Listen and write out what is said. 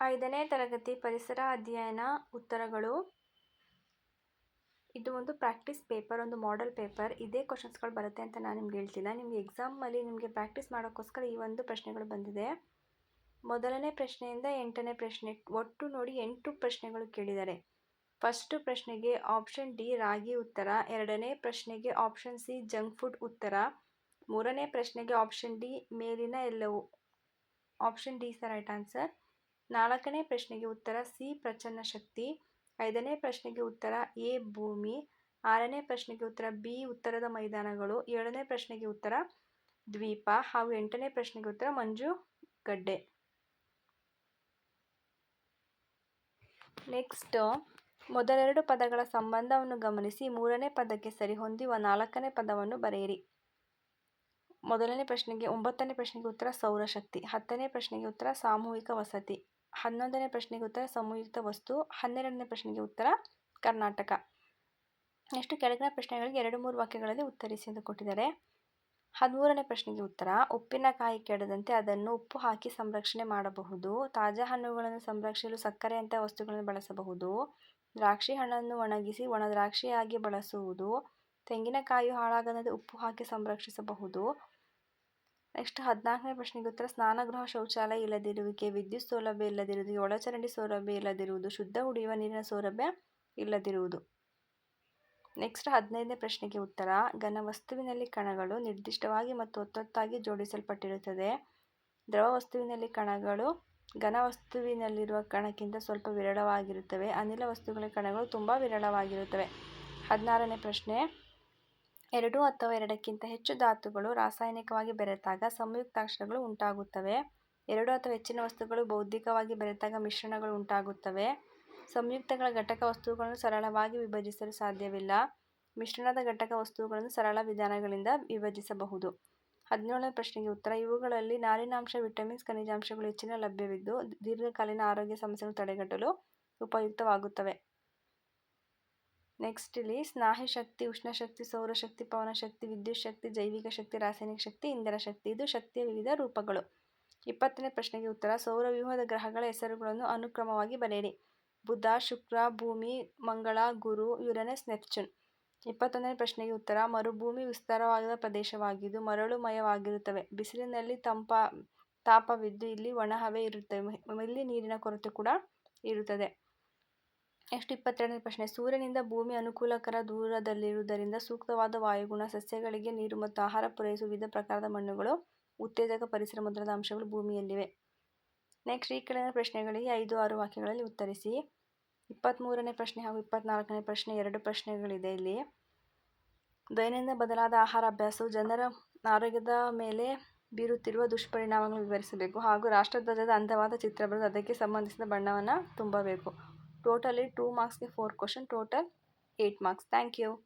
ಐದನೇ ತರಗತಿ ಪರಿಸರ ಅಧ್ಯಯನ ಉತ್ತರಗಳು. ಇದು ಒಂದು ಪ್ರಾಕ್ಟೀಸ್ ಪೇಪರ್, ಒಂದು ಮಾಡೆಲ್ ಪೇಪರ್. ಇದೇ ಕ್ವಶನ್ಸ್ಗಳು ಬರುತ್ತೆ ಅಂತ ನಾನು ನಿಮ್ಗೆ ಹೇಳ್ತಿಲ್ಲ. ನಿಮಗೆ ಎಕ್ಸಾಮಲ್ಲಿ ನಿಮಗೆ ಪ್ರಾಕ್ಟೀಸ್ ಮಾಡೋಕ್ಕೋಸ್ಕರ ಈ ಒಂದು ಪ್ರಶ್ನೆಗಳು ಬಂದಿದೆ. ಮೊದಲನೇ ಪ್ರಶ್ನೆಯಿಂದ ಎಂಟನೇ ಪ್ರಶ್ನೆ, ಒಟ್ಟು ನೋಡಿ ಎಂಟು ಪ್ರಶ್ನೆಗಳು ಕೇಳಿದ್ದಾರೆ. ಫಸ್ಟು ಪ್ರಶ್ನೆಗೆ ಆಪ್ಷನ್ ಡಿ ರಾಗಿ ಉತ್ತರ, ಎರಡನೇ ಪ್ರಶ್ನೆಗೆ ಆಪ್ಷನ್ ಸಿ ಜಂಕ್ ಫುಡ್ ಉತ್ತರ, ಮೂರನೇ ಪ್ರಶ್ನೆಗೆ ಆಪ್ಷನ್ ಡಿ ಮೇಲಿನ ಎಲ್ಲವೂ. Option D sir right answer ನಾಲ್ಕನೇ ಪ್ರಶ್ನೆಗೆ ಉತ್ತರ ಸಿ ಪ್ರಚನ್ನ ಶಕ್ತಿ, ಐದನೇ ಪ್ರಶ್ನೆಗೆ ಉತ್ತರ ಎ ಭೂಮಿ, ಆರನೇ ಪ್ರಶ್ನೆಗೆ ಉತ್ತರ ಬಿ ಉತ್ತರದ ಮೈದಾನಗಳು, ಏಳನೇ ಪ್ರಶ್ನೆಗೆ ಉತ್ತರ ದ್ವೀಪ ಹಾಗೂ ಎಂಟನೇ ಪ್ರಶ್ನೆಗೆ ಉತ್ತರ ಮಂಜು ಗಡ್ಡೆ. ನೆಕ್ಸ್ಟ್, ಮೊದಲೆರಡು ಪದಗಳ ಸಂಬಂಧವನ್ನು ಗಮನಿಸಿ, ಮೂರನೇ ಪದಕ್ಕೆ ಸರಿಹೊಂದುವ ನಾಲ್ಕನೇ ಪದವನ್ನು ಬರೆಯಿರಿ. ಮೊದಲನೇ ಪ್ರಶ್ನೆಗೆ, ಒಂಬತ್ತನೇ ಪ್ರಶ್ನೆಗೆ ಉತ್ತರ ಸೌರಶಕ್ತಿ, ಹತ್ತನೇ ಪ್ರಶ್ನೆಗೆ ಉತ್ತರ ಸಾಮೂಹಿಕ ವಸತಿ. ಹನ್ನೊಂದನೇ ಪ್ರಶ್ನೆಗೆ ಉತ್ತರ ಸಂಯುಕ್ತ ವಸ್ತು. ಹನ್ನೆರಡನೇ ಪ್ರಶ್ನೆಗೆ ಉತ್ತರ, ಕರ್ನಾಟಕ. ನೆಕ್ಸ್ಟ್ ಕೆಳಗಿನ ಪ್ರಶ್ನೆಗಳಿಗೆ ಎರಡು ಮೂರು ವಾಕ್ಯಗಳಲ್ಲಿ ಉತ್ತರಿಸಿ ಎಂದು ಕೊಟ್ಟಿದ್ದಾರೆ. ಹದಿಮೂರನೇ ಪ್ರಶ್ನೆಗೆ ಉತ್ತರ, ಉಪ್ಪಿನಕಾಯಿ ಕೆಡದಂತೆ ಅದನ್ನು ಉಪ್ಪು ಹಾಕಿ ಸಂರಕ್ಷಣೆ ಮಾಡಬಹುದು. ತಾಜಾ ಹಣ್ಣುಗಳನ್ನು ಸಂರಕ್ಷಿಸಲು ಸಕ್ಕರೆಯಂತಹ ವಸ್ತುಗಳನ್ನು ಬಳಸಬಹುದು. ದ್ರಾಕ್ಷಿ ಹಣ್ಣನ್ನು ಒಣಗಿಸಿ ಒಣ ದ್ರಾಕ್ಷಿಯಾಗಿ ಬಳಸುವುದು. ತೆಂಗಿನಕಾಯಿ ಹಾಳಾಗದಂತೆ ಉಪ್ಪು ಹಾಕಿ ಸಂರಕ್ಷಿಸಬಹುದು. ನೆಕ್ಸ್ಟ್ ಹದಿನಾಲ್ಕನೇ ಪ್ರಶ್ನೆಗೆ ಉತ್ತರ, ಸ್ನಾನಗೃಹ ಶೌಚಾಲಯ ಇಲ್ಲದಿರುವಿಕೆ, ವಿದ್ಯುತ್ ಸೌಲಭ್ಯ ಇಲ್ಲದಿರುವುದು ಒಳಚರಂಡಿ ಸೌಲಭ್ಯ ಇಲ್ಲದಿರುವುದು, ಶುದ್ಧ ಕುಡಿಯುವ ನೀರಿನ ಸೌಲಭ್ಯ ಇಲ್ಲದಿರುವುದು. ನೆಕ್ಸ್ಟ್ ಹದಿನೈದನೇ ಪ್ರಶ್ನೆಗೆ ಉತ್ತರ ಘನವಸ್ತುವಿನಲ್ಲಿ ಕಣಗಳು ನಿರ್ದಿಷ್ಟವಾಗಿ ಮತ್ತು ಒತ್ತೊತ್ತಾಗಿ ಜೋಡಿಸಲ್ಪಟ್ಟಿರುತ್ತದೆ. ದ್ರವ ವಸ್ತುವಿನಲ್ಲಿ ಕಣಗಳು, ಘನ ವಸ್ತುವಿನಲ್ಲಿರುವ ಕಣಕ್ಕಿಂತ ಸ್ವಲ್ಪ ವಿರಳವಾಗಿರುತ್ತವೆ. ಅನಿಲ ವಸ್ತುಗಳ ಕಣಗಳು ತುಂಬ ವಿರಳವಾಗಿರುತ್ತವೆ. ಹದಿನಾರನೇ ಪ್ರಶ್ನೆ ಎರಡು ಅಥವಾ ಎರಡಕ್ಕಿಂತ ಹೆಚ್ಚು ಧಾತುಗಳು ರಾಸಾಯನಿಕವಾಗಿ ಬೆರೆತಾಗ ಸಂಯುಕ್ತಾಕ್ಷರಗಳು ಉಂಟಾಗುತ್ತವೆ. ಎರಡು ಅಥವಾ ಹೆಚ್ಚಿನ ವಸ್ತುಗಳು ಬೌದ್ಧಿಕವಾಗಿ ಬೆರೆತಾಗ ಮಿಶ್ರಣಗಳು ಉಂಟಾಗುತ್ತವೆ. ಸಂಯುಕ್ತಗಳ ಘಟಕ ವಸ್ತುಗಳನ್ನು ಸರಳವಾಗಿ ವಿಭಜಿಸಲು ಸಾಧ್ಯವಿಲ್ಲ. ಮಿಶ್ರಣದ ಘಟಕ ವಸ್ತುಗಳನ್ನು ಸರಳ ವಿಧಾನಗಳಿಂದ ವಿಭಜಿಸಬಹುದು. ಹದಿನೇಳನೇ ಪ್ರಶ್ನೆಗೆ ಉತ್ತರ. ಇವುಗಳಲ್ಲಿ ನಾರಿನಾಂಶ, ವಿಟಮಿನ್ಸ್, ಖನಿಜಾಂಶಗಳು ಹೆಚ್ಚಿನ ಲಭ್ಯವಿದ್ದು ದೀರ್ಘಕಾಲೀನ ಆರೋಗ್ಯ ಸಮಸ್ಯೆಗಳನ್ನು ತಡೆಗಟ್ಟಲು ಉಪಯುಕ್ತವಾಗುತ್ತವೆ. ನೆಕ್ಸ್ಟ್ ಇಲ್ಲಿ ಸ್ನಾಹಿ ಶಕ್ತಿ ಉಷ್ಣಶಕ್ತಿ ಸೌರಶಕ್ತಿ ಪವನಶಕ್ತಿ ವಿದ್ಯುತ್ ಶಕ್ತಿ ಜೈವಿಕ ಶಕ್ತಿ ರಾಸಾಯನಿಕ ಶಕ್ತಿ ಇಂಧನ ಶಕ್ತಿ ಇದು ಶಕ್ತಿಯ ವಿವಿಧ ರೂಪಗಳು. ಇಪ್ಪತ್ತನೇ ಪ್ರಶ್ನೆಗೆ ಉತ್ತರ ಸೌರವ್ಯೂಹದ ಗ್ರಹಗಳ ಹೆಸರುಗಳನ್ನು ಅನುಕ್ರಮವಾಗಿ ಬರೆಯಿರಿ. ಬುಧ, ಶುಕ್ರ, ಭೂಮಿ, ಮಂಗಳ, ಗುರು, ಯುರನೆಸ್, ನೆಪ್ಚೂನ್. ಇಪ್ಪತ್ತೊಂದನೇ ಪ್ರಶ್ನೆಗೆ ಉತ್ತರ, ಮರುಭೂಮಿ ವಿಸ್ತಾರವಾದ ಪ್ರದೇಶವಾಗಿದ್ದು ಮರಳುಮಯವಾಗಿರುತ್ತವೆ. ಬಿಸಿಲಿನಲ್ಲಿ ತಂಪ, ತಾಪವಿದ್ದು ಇಲ್ಲಿ ಒಣಹವೆ ಇರುತ್ತವೆ. ಇಲ್ಲಿ ನೀರಿನ ಕೊರತೆ ಕೂಡ ಇರುತ್ತದೆ. ನೆಕ್ಸ್ಟ್ ಇಪ್ಪತ್ತೆರಡನೇ ಪ್ರಶ್ನೆ. ಸೂರ್ಯನಿಂದ ಭೂಮಿ ಅನುಕೂಲಕರ ದೂರದಲ್ಲಿರುವುದರಿಂದ ಸೂಕ್ತವಾದ ವಾಯುಗುಣ, ಸಸ್ಯಗಳಿಗೆ ನೀರು ಮತ್ತು ಆಹಾರ ಪೂರೈಸುವ ವಿವಿಧ ಪ್ರಕಾರದ ಮಣ್ಣುಗಳು, ಉತ್ತೇಜಕ ಪರಿಸರ ಮುದ್ರದ ಅಂಶಗಳು ಭೂಮಿಯಲ್ಲಿವೆ. ನೆಕ್ಸ್ಟ್ ಈ ಕೆಳಗಿನ ಪ್ರಶ್ನೆಗಳಿಗೆ ಐದು, ಆರು ವಾಕ್ಯಗಳಲ್ಲಿ ಉತ್ತರಿಸಿ. ಇಪ್ಪತ್ತ್ಮೂರನೇ ಪ್ರಶ್ನೆ ಹಾಗೂ ಇಪ್ಪತ್ನಾಲ್ಕನೇ ಪ್ರಶ್ನೆ ಎರಡು ಪ್ರಶ್ನೆಗಳಿದೆ ಇಲ್ಲಿ. ದೈನಂದಿನ ಬದಲಾದ ಆಹಾರ ಅಭ್ಯಾಸವು ಜನರ ಆರೋಗ್ಯದ ಮೇಲೆ ಬೀರುತ್ತಿರುವ ದುಷ್ಪರಿಣಾಮಗಳನ್ನು ವಿವರಿಸಬೇಕು ಹಾಗೂ ರಾಷ್ಟ್ರಧ್ವಜದ ಅಂದವಾದ ಚಿತ್ರ ಬರೆದು ಅದಕ್ಕೆ ಸಂಬಂಧಿಸಿದ ಬಣ್ಣವನ್ನು ತುಂಬಬೇಕು. टोटली टू मार्क्स के four question total eight marks. Thank you.